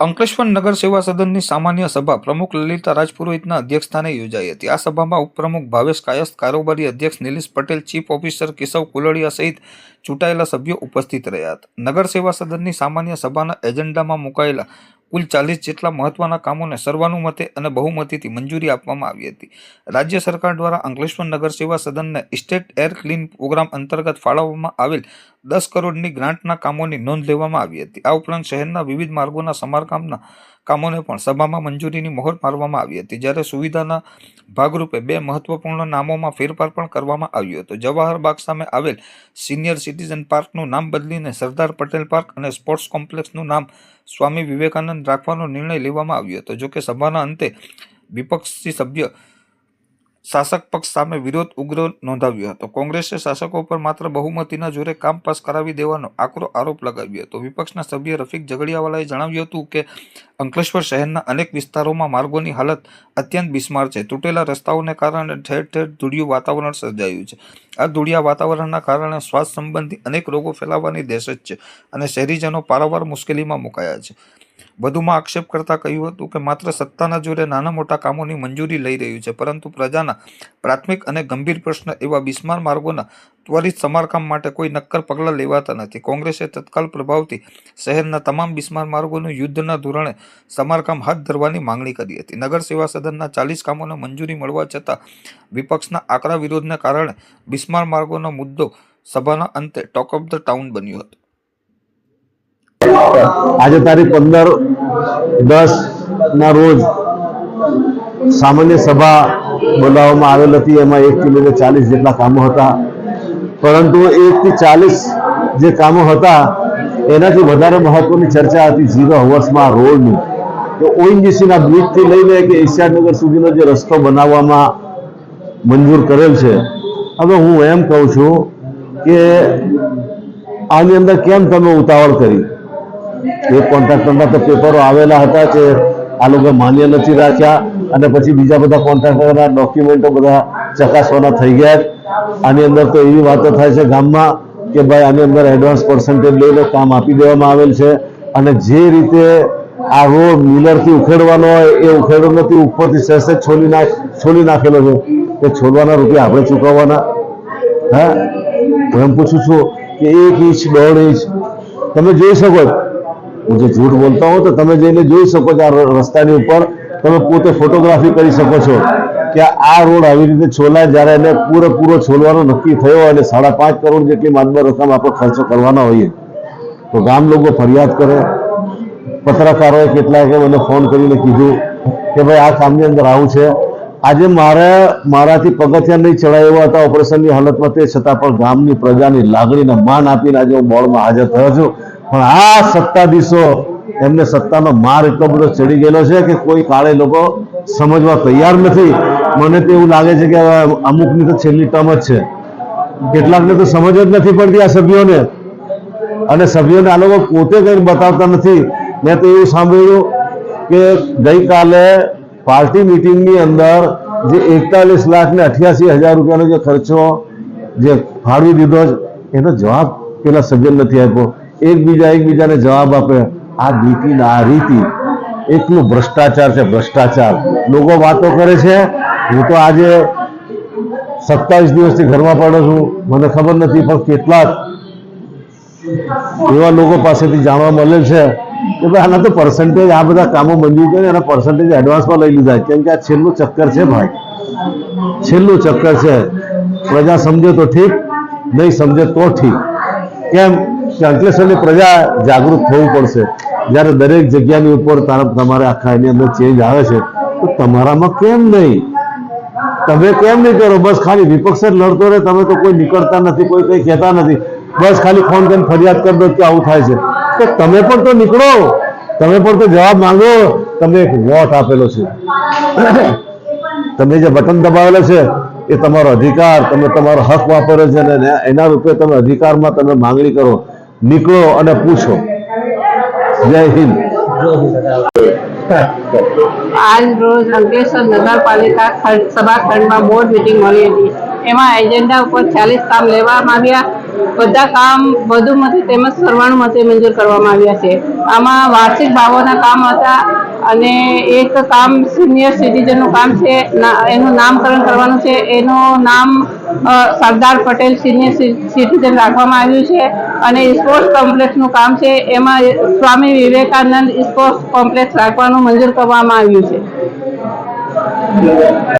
અંકલેશ્વર નગર સેવા સદનની સામાન્ય સભા પ્રમુખ લલિતા રાજપુરોહિતના અધ્યક્ષસ્થાને યોજાઈ હતી. આ સભામાં ઉપપ્રમુખ ભાવેશ કાયસ્થ, કારોબારી અધ્યક્ષ નિલેશ પટેલ, ચીફ ઓફિસર કેશવ કુલડિયા સહિત ચૂંટાયેલા સભ્યો ઉપસ્થિત રહ્યા હતા. નગર સેવા સદનની સામાન્ય સભાના એજન્ડામાં મુકાયેલા કુલ ચાલીસ જેટલા મહત્વના કામોને સર્વાનુમતે અને બહુમતીથી મંજૂરી આપવામાં આવી હતી. રાજ્ય સરકાર દ્વારા અંકલેશ્વર નગર સેવા સદનને સ્ટેટ એર ક્લીન પ્રોગ્રામ અંતર્ગત ફાળવવામાં આવેલ દસ કરોડની ગ્રાન્ટના કામોની નોંધ લેવામાં આવી હતી. આ ઉપરાંત શહેરના વિવિધ માર્ગોના સમારકામના કામોને પણ સભામાં મંજૂરીની મહોર મારવામાં આવી હતી. જ્યારે સુવિધાના ભાગરૂપે બે મહત્વપૂર્ણ નામોમાં ફેરફાર પણ કરવામાં આવ્યો હતો. જવાહર બાગ સામે આવેલ સિનિયર સિટીઝન પાર્કનું નામ બદલીને સરદાર પટેલ પાર્ક અને સ્પોર્ટ્સ કોમ્પ્લેક્સનું નામ સ્વામી વિવેકાનંદ રાખવાનો નિર્ણય લેવામાં આવ્યો હતો. જોકે સભાના અંતે વિપક્ષી સભ્ય શાસક પક્ષ સામે વિરોધ ઉગ્ર નોંધાવ્યો હતો. કોંગ્રેસે શાસકો પર માત્ર બહુમતીના જોરે કામ પાસ કરાવી દેવાનો આકરો આરોપ લગાવ્યો હતો. વિપક્ષના સભ્ય રફીક ઝઘડિયાવાલાએ જણાવ્યું હતું કે, અંકલેશ્વર શહેરના અનેક વિસ્તારોમાં માર્ગોની હાલત અત્યંત બિસ્માર છે. તૂટેલા રસ્તાઓને કારણે ઠેર ઠેર ધૂળિયું વાતાવરણ સર્જાયું છે. આ ધૂળિયા વાતાવરણના કારણે શ્વાસ સંબંધી અનેક રોગો ફેલાવાની દહેશત છે અને શહેરીજનો પારાવાર મુશ્કેલીમાં મુકાયા છે. વધુમાં આક્ષેપ કરતા કહ્યું હતું કે માત્ર સત્તાના જોરે નાના મોટા કામોની મંજૂરી લઈ રહ્યું છે, પરંતુ પ્રજાના પ્રાથમિક અને ગંભીર પ્રશ્ન એવા બિસ્માર માર્ગોના ત્વરિત સમારકામ માટે કોઈ નક્કર પગલાં લેવાતા નથી. કોંગ્રેસે તત્કાલ પ્રભાવથી શહેરના તમામ બિસ્માર માર્ગોનું યુદ્ધના ધોરણે સમારકામ હાથ ધરવાની માંગણી કરી હતી. નગર સેવા સદનના ચાલીસ કામોને મંજૂરી મળવા છતાં વિપક્ષના આકરા વિરોધને કારણે બિસ્માર માર્ગોનો મુદ્દો સભાના અંતે ટોક ઓફ ધ ટાઉન બન્યો હતો. આજે તારીખ પંદર દસ ના રોજ સામાન્ય સભા બોલાવવામાં આવેલ હતી. એમાં એક લઈને ચાલીસ જેટલા કામો હતા. પરંતુ એકથી ચાલીસ જે કામો હતા, એનાથી વધારે મહત્વની ચર્ચા હતી ઝીરો હવર્સમાં રોડની. તો ઓએનજીસીના બ્રિજથી લઈને કે એશિયાનગર સુધીનો જે રસ્તો બનાવવામાં મંજૂર કરેલ છે. હવે હું એમ કહું છું કે આની અંદર કેમ તમે ઉતાવળ કરી? એક કોન્ટ્રાક્ટરના તો પેપરો આવેલા હતા કે આ લોકો માન્ય નથી રાખ્યા અને પછી બીજા બધા કોન્ટ્રાક્ટરના ડોક્યુમેન્ટો બધા ચકાસવાના થઈ ગયા આની અંદર તો એવી વાતો થાય છે ગામમાં કે ભાઈ આની અંદર એડવાન્સ પર્સન્ટેજ લઈને કામ આપી દેવામાં આવેલ છે. અને જે રીતે આ રોડ મિલરથી ઉખેડવાનો હોય એ ઉખેડો નથી ઉપરથી સહેજ છોલી નાખ, છોલી નાખેલો છે. એ છોડવાના રૂપિયા આપણે ચૂકવવાના. હા? હું એમ પૂછું છું કે એક ઇંચ, દોઢ ઇંચ, તમે જોઈ શકો હું જે જૂઠ બોલતા હોઉં તો તમે જઈને જોઈ શકો છો આ રસ્તાની ઉપર. તમે પોતે ફોટોગ્રાફી કરી શકો છો કે આ રોડ આવી રીતે છોલાય જ્યારે એને પૂરેપૂરો છોલવાનો નક્કી થયો અને સાડા પાંચ કરોડ જેટલી માનબર રકમ આપણે ખર્ચો કરવાના હોઈએ. તો ગામ લોકો ફરિયાદ કરે. પત્રકારોએ કેટલાકે મને ફોન કરીને કીધું કે ભાઈ આ કામની અંદર આવું છે. આજે મારે મારાથી પગથિયા નહીં ચડાય એવા હતા. ઓપરેશનની હાલતમાં તે છતાં પણ ગામની પ્રજાની લાગણીને માન આપીને આજે હું બોર્ડમાં હાજર થયો છું. પણ આ સત્તાધીશો એમને સત્તાનો માર એટલો બધો ચડી ગયેલો છે કે કોઈ કાળે લોકો સમજવા તૈયાર નથી. મને તો એવું લાગે છે કે અમુકની તો છેલ્લી ટર્મ જ છે. કેટલાકને તો સમજ જ નથી પડતી આ સભ્યોને. અને સભ્યોને આ લોકો પોતે કંઈ બતાવતા નથી. મેં તો એવું સાંભળ્યું કે ગઈકાલે પાર્ટી મિટિંગની અંદર જે એકતાલીસ લાખ ને અઠ્યાસી હજાર રૂપિયાનો જે ખર્ચો જે ફાળવી દીધો એનો જવાબ પેલા સભ્ય નથી આપ્યો. એકબીજા એકબીજાને જવાબ આપે. આ નીતિ ને આ રીતિ. એટલું ભ્રષ્ટાચાર છે, ભ્રષ્ટાચાર. લોકો વાતો કરે છે, હું તો આજે સત્તાવીસ દિવસથી ઘરમાં પડો છું. મને ખબર નથી, પણ કેટલાક એવા લોકો પાસેથી જાણવા મળે છે કે ભાઈ આના તો પર્સન્ટેજ આ બધા કામો મંજૂર કરીને એના પર્સન્ટેજ એડવાન્સમાં લઈ લીધા. કેમ કે આ છેલ્લું ચક્કર છે ભાઈ. છેલ્લું ચક્કર છે. પ્રજા સમજે તો ઠીક, નહીં સમજે તો ઠીક. કેમ? કે અંકલેશ્વરની પ્રજા જાગૃત થવું પડશે. જ્યારે દરેક જગ્યાની ઉપર તમારે આખા એની અંદર ચેન્જ આવે છે, તો તમારામાં કેમ નહીં? તમે કેમ નહીં કરો? બસ ખાલી વિપક્ષ જ લડતો રહે, તમે તો કોઈ નીકળતા નથી, કોઈ કંઈ કહેતા નથી. બસ ખાલી ફોન કરીને ફરિયાદ કરી દો કે આવું થાય છે. તો તમે પણ તો નીકળો. તમે પણ તો જવાબ માંગો. તમે એક વોટ આપેલો છે. તમે જે બટન દબાવેલો છે, એ તમારો અધિકાર, તમે તમારો હક વાપર્યો છે અને એના રૂપે તમે અધિકારમાં તમે માંગણી કરો. નીકળો અને પૂછો. જય હિન્દ. આજ રોજ અંકલેશ્વર નગરપાલિકા ખંડ- સભાખંડમાં બોર્ડ મીટિંગ મળી હતી. એમાં એજન્ડા ઉપર ચાલીસ કામ લેવામાં આવ્યા. બધા કામ વધુ મતે તેમજ સર્વાનુમતે મંજૂર કરવામાં આવ્યા છે. આમાં વાર્ષિક ભાવોના કામ હતા અને એક કામ સિનિયર સિટીઝનનું કામ છે એનું નામકરણ કરવાનું છે. એનું નામ સરદાર પટેલ સિનિયર સિટીઝન રાખવામાં આવ્યું છે અને સ્પોર્ટ્સ કોમ્પ્લેક્સનું કામ છે. એમાં સ્વામી વિવેકાનંદ સ્પોર્ટ્સ કોમ્પ્લેક્સ રાખવાનું મંજૂર કરવામાં આવ્યું છે.